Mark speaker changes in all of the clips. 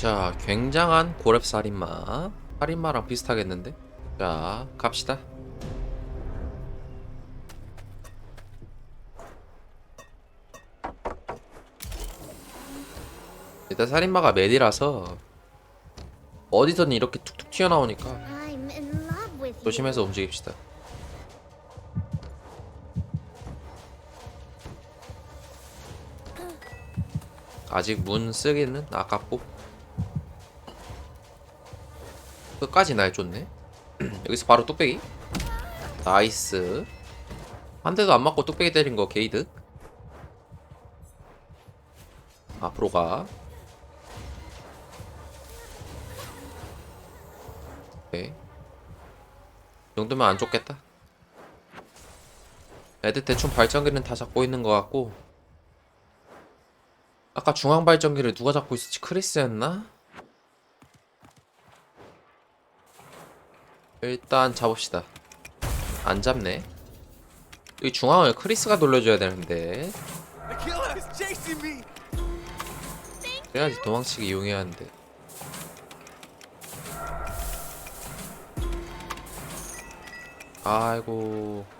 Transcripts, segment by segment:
Speaker 1: 자, 굉장한 고렙 살인마. 살인마랑 비슷하겠는데? 자, 갑시다. 일단 살인마가 메디라서 어디서든 이렇게 툭툭 튀어나오니까. 조심해서 움직입시다. 아직 문 쓰기는 아깝고 끝까지 날 줬네. 여기서 바로 뚝배기. 나이스. 한 대도 안 맞고 뚝배기 때린 거 게이드. 앞으로 가. 오케이. 이 정도면 안 좁겠다. 애들 대충 발전기는 다 잡고 있는 것 같고 아까 중앙 발전기를 누가 잡고 있었지? 크리스였나? 일단 잡읍시다. 안 잡네. 이 중앙을 크리스가 돌려줘야 되는데. 그래야지 도망치기 용해야 하는데. 아이고.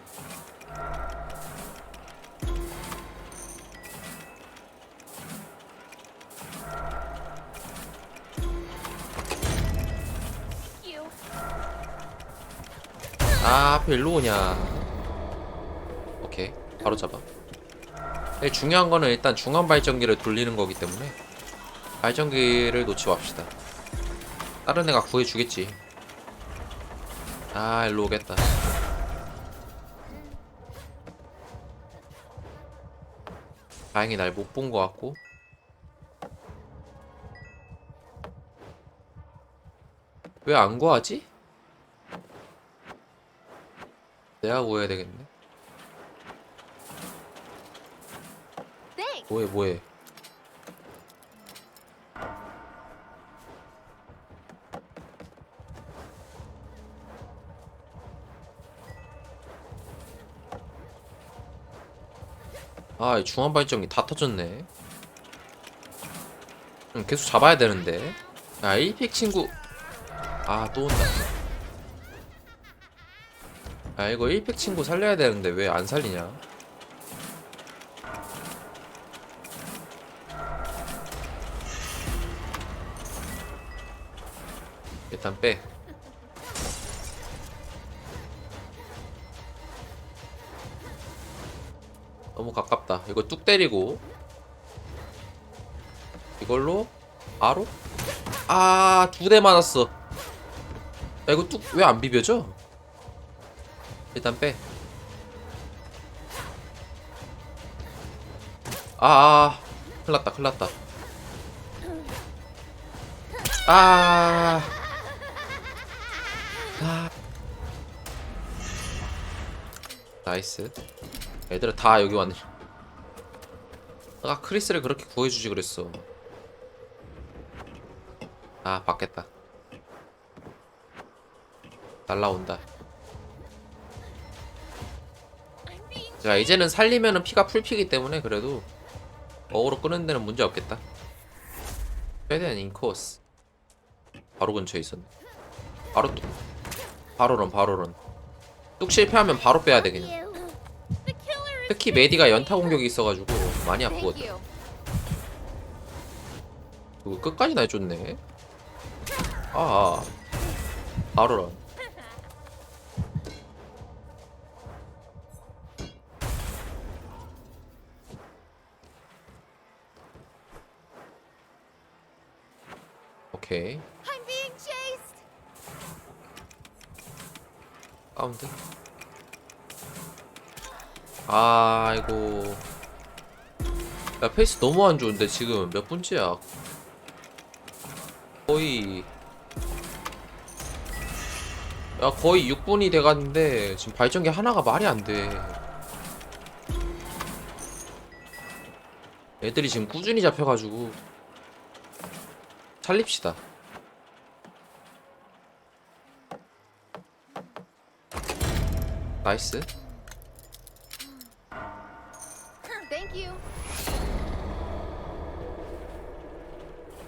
Speaker 1: 아, 하필 일로 오냐. 오케이. 바로 잡아. 네, 중요한 거는 일단 중앙 발전기를 돌리는 거기 때문에 발전기를 놓지 맙시다. 다른 애가 구해주겠지. 아, 일로 오겠다. 다행히 날 못본거 같고. 왜 안 구하지? 내가 구해야 되겠네. 뭐해 뭐해? 아이 중앙 발전기 다 터졌네. 응, 계속 잡아야 되는데. 야 1픽 친구. 아 또 온다 아 이거 1픽 친구 살려야 되는데 왜 안 살리냐 일단 빼. 너무 가깝다. 이거 뚝 때리고 이걸로 바로 아두 대 맞았어. 야 이거 뚝 왜 안 비벼져? 일단 빼. 아, 아 큰일 났다 큰일 났다. 아. 아. 나이스. 애들은 다 여기 왔네. 아까 크리스를 그렇게 구해주지 그랬어. 아, 받겠다. 날라온다. 자, 이제는 살리면은 피가 풀피기 때문에 그래도 어그로 끄는 데는 문제 없겠다. 최대한 인코스. 바로 근처에 있었네. 바로 뚝. 바로런, 바로런. 뚝 실패하면 바로 빼야 돼, 그냥. 특히 메디가 연타 공격이 있어가지고 많이 아프거든. 그거 끝까지 날줬네. 아, 아. 바로런. 오케이.
Speaker 2: I'm being chased.
Speaker 1: 가운데. 아이고. 야 페이스 너무 안 좋은데 지금 몇 분째야? 거의 야 거의 6분이 돼갔는데 지금 발전기 하나가 말이 안 돼. 애들이 지금 꾸준히 잡혀가지고 살립시다. 나이스.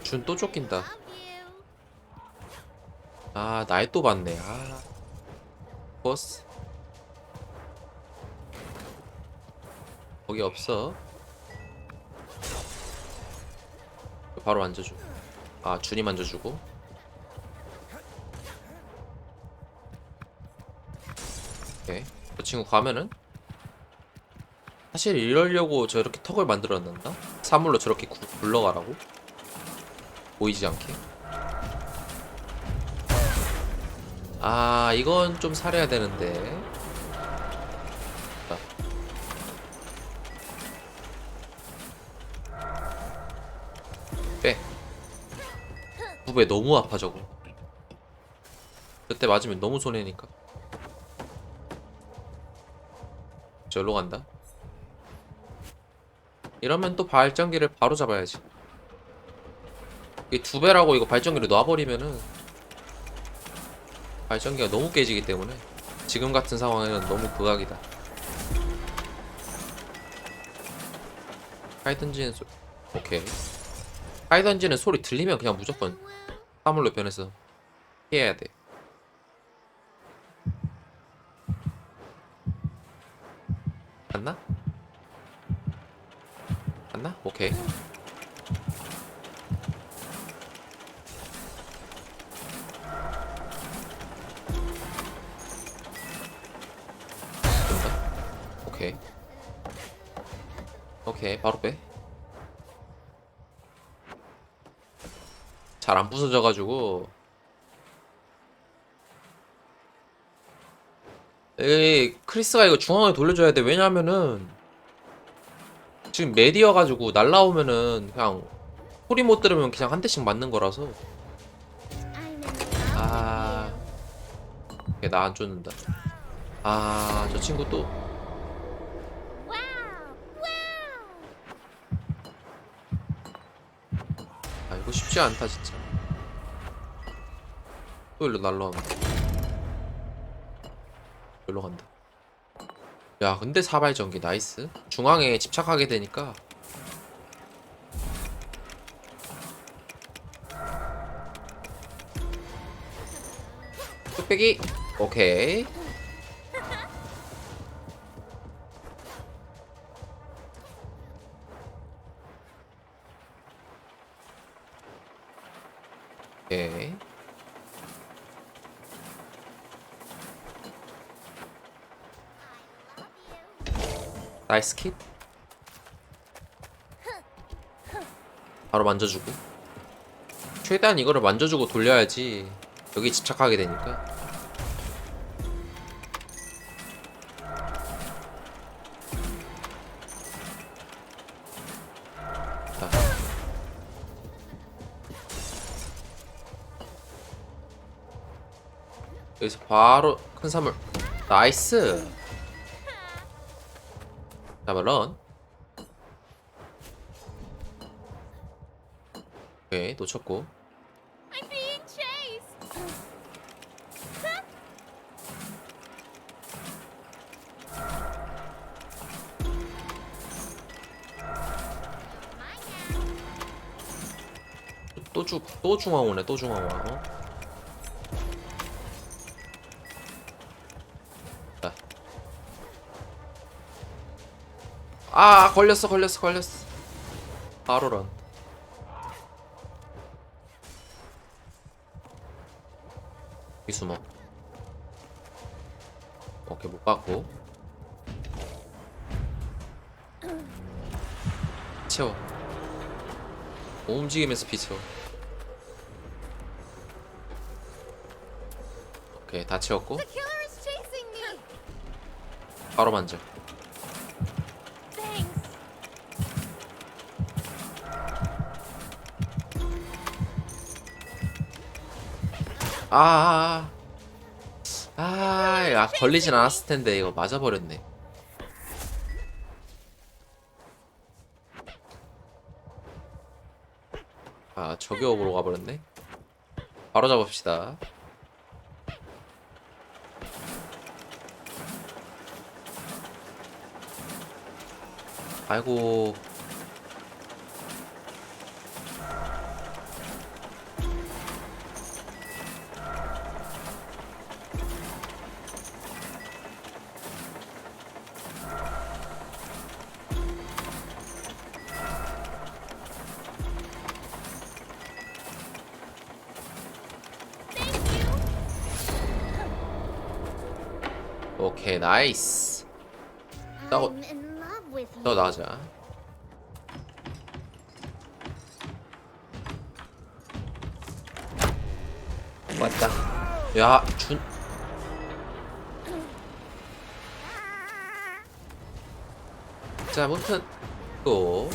Speaker 1: 준 또 쫓긴다. 아날또 봤네 아 버스 거기 없어 바로 만져줘 아 준이 만져주고. 오케이. 저 친구 가면은? 사실 이러려고 저렇게 턱을 만들었는다 사물로 저렇게 구, 굴러가라고? 보이지 않게? 아 이건 좀 살해야 되는데 후배 너무 아파 저거 그때 맞으면 너무 손해니까 절로 간다 이러면 또 발전기를 바로 잡아야지 이게 두 배라고 이거 발전기를 놔버리면은 발전기가 너무 깨지기 때문에 지금 같은 상황에는 너무 극악이다. 하이 던지는 소 오케이. 하이 던지는 소리 들리면 그냥 무조건 사물로 변해서 피해야 돼. 갔나? 갔나? 오케이. 오케이. 오케이, 바로 빼. 잘 안 부서져가지고. 에이, 크리스가 이거 중앙에 돌려줘야 돼. 왜냐면은, 지금 메디여가지고 날라오면은 그냥 소리 못 들으면 그냥 한 대씩 맞는 거라서. 아, 나 안 쫓는다. 아, 저 친구 또. 아 이거 쉽지 않다 진짜 또 일로 날라온다 일로 간다. 야 근데 사발전기 나이스. 중앙에 집착하게 되니까. 뚝배기. 오케이 오케이 나이스 kit그 바로 만져주고. 최대한 이거를 만져주고 돌려야지 여기 집착하게 되니까. 자. 여기서 바로 큰 사물. 나이스 잡아 런 오케이 놓쳤고
Speaker 2: I'm being chased.
Speaker 1: 또 주, 또 중앙 오네 또 중앙 와 어? 아 걸렸어 걸렸어 걸렸어. 바로 런. 이 숨어 오케이 못 받고. 채워. 움직이면서 피 채워. 오케이 다 채웠고. 바로 만져 아, 아, 아, 야, 걸리진 않았을 텐데 이거 맞아 버렸네. 아, 저격으로 가버렸네. 바로 잡읍시다. 아이고. 오케이 나이스.
Speaker 2: With you.
Speaker 1: 너 나가자. 왔다. 야준. 자 아무튼 또